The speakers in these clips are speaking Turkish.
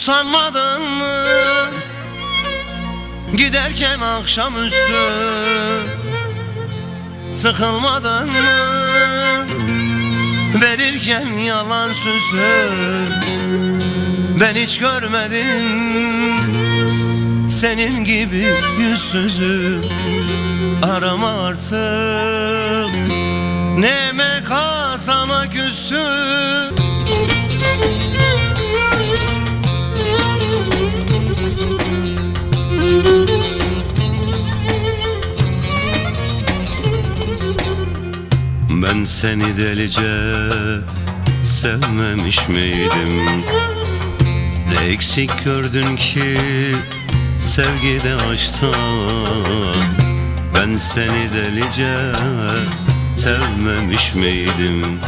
Utanmadın mı? Giderken akşamüstü Sıkılmadın mı? Verirken yalan sözü Ben hiç görmedim. Senin gibi yüzsüzü Arama artık. Neme kazana küstü Ben seni delice sevmemiş miydim? Ne eksik gördün ki sevgide aşkta Ben seni delice sevmemiş miydim?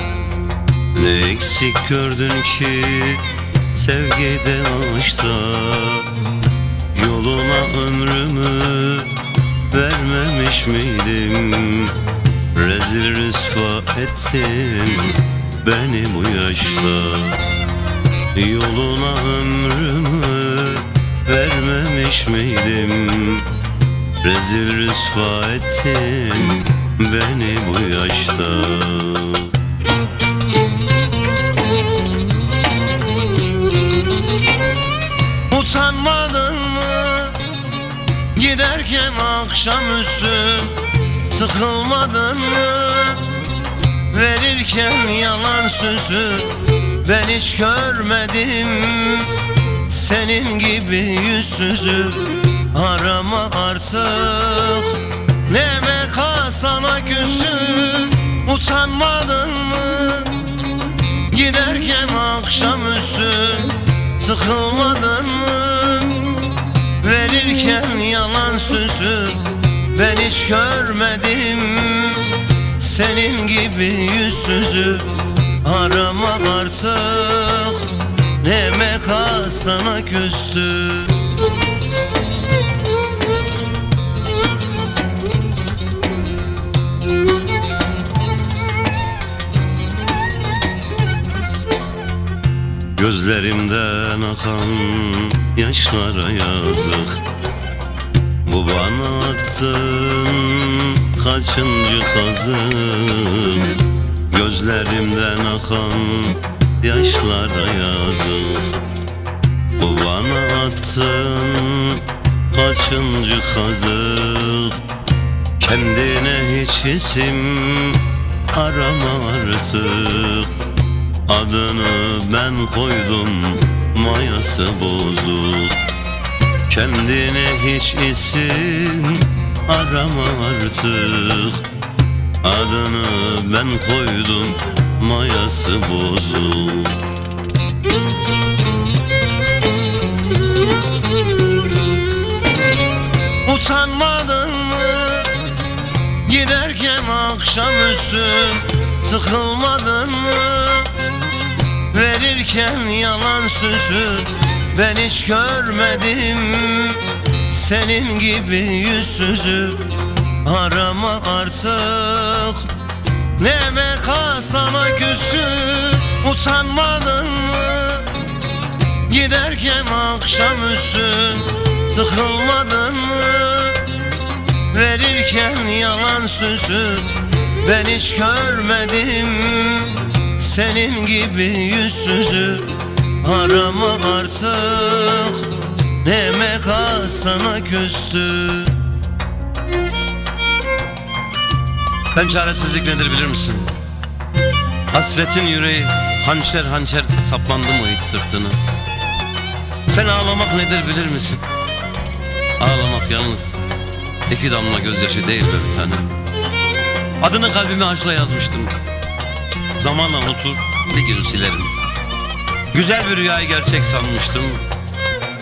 Ne eksik gördün ki sevgide aşkta Yoluna ömrümü vermemiş miydim? Rezil rüsva ettin beni bu yaşta. Yoluna ömrümü vermemiş miydim? Rezil rüsva ettin beni bu yaşta. Utanmadın mı? Giderken akşamüstü Sıkılmadın mı verirken yalan sözü Ben hiç görmedim. Senin gibi yüzsüzü Arama artık. Neme sana küsü Utanmadın mı? Giderken akşamüstü Sıkılmadın mı? Verirken yalan sözü ben hiç görmedim senin gibi yüzsüzü. Arama artık neme sana küstü. Gözlerimden akan yaşlara yazık Bu bana attın kaçıncı kazık Gözlerimden akan yaşlara yazık. Bu bana attın kaçıncı kazık Kendine hiç isim arama artık. Adını ben koydum mayası bozuk Kendine hiç isim arama artık. Adını ben koydum mayası bozuk. Utanmadın mı? Giderken akşamüstü Sıkılmadın mı? Verirken yalan sözü Ben hiç görmedim senin gibi yüzsüzü. Arama artık neme sana küsü Utanmadın mı? Giderken akşamüstü Sıkılmadın mı? Verirken yalan sözü Ben hiç görmedim senin gibi yüzsüzü Arama artık neme sana küstü Ben çaresizlik nedir bilir misin? Hasretin yüreği hançer hançer saplandı mı hiç sırtını? Sen ağlamak nedir bilir misin? Ağlamak yalnız iki damla gözyaşı değil be bir tane. Adını kalbime aşkla yazmıştım. Zamanla unutur bir gün silerim. Güzel bir rüyayı gerçek sanmıştım.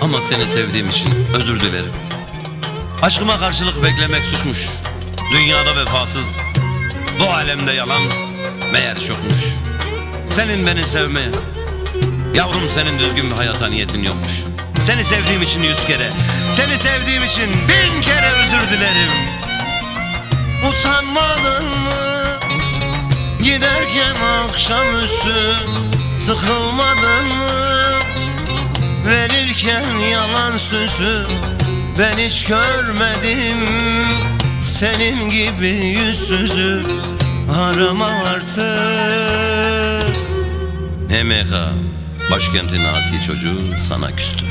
Ama seni sevdiğim için özür dilerim. Aşkıma karşılık beklemek suçmuş. Dünyada vefasız, bu alemde yalan meğer çokmuş. Senin beni sevmeye, yavrum senin düzgün bir hayata niyetin yokmuş. Seni sevdiğim için yüz kere, seni sevdiğim için bin kere özür dilerim. Utanmadın mı giderken akşamüstü Sıkılmadın mı? Verir verirken yalan sözü Ben hiç görmedim. Senin gibi yüzsüzü Arama artık. MK Başkentin asi çocuğu sana küstü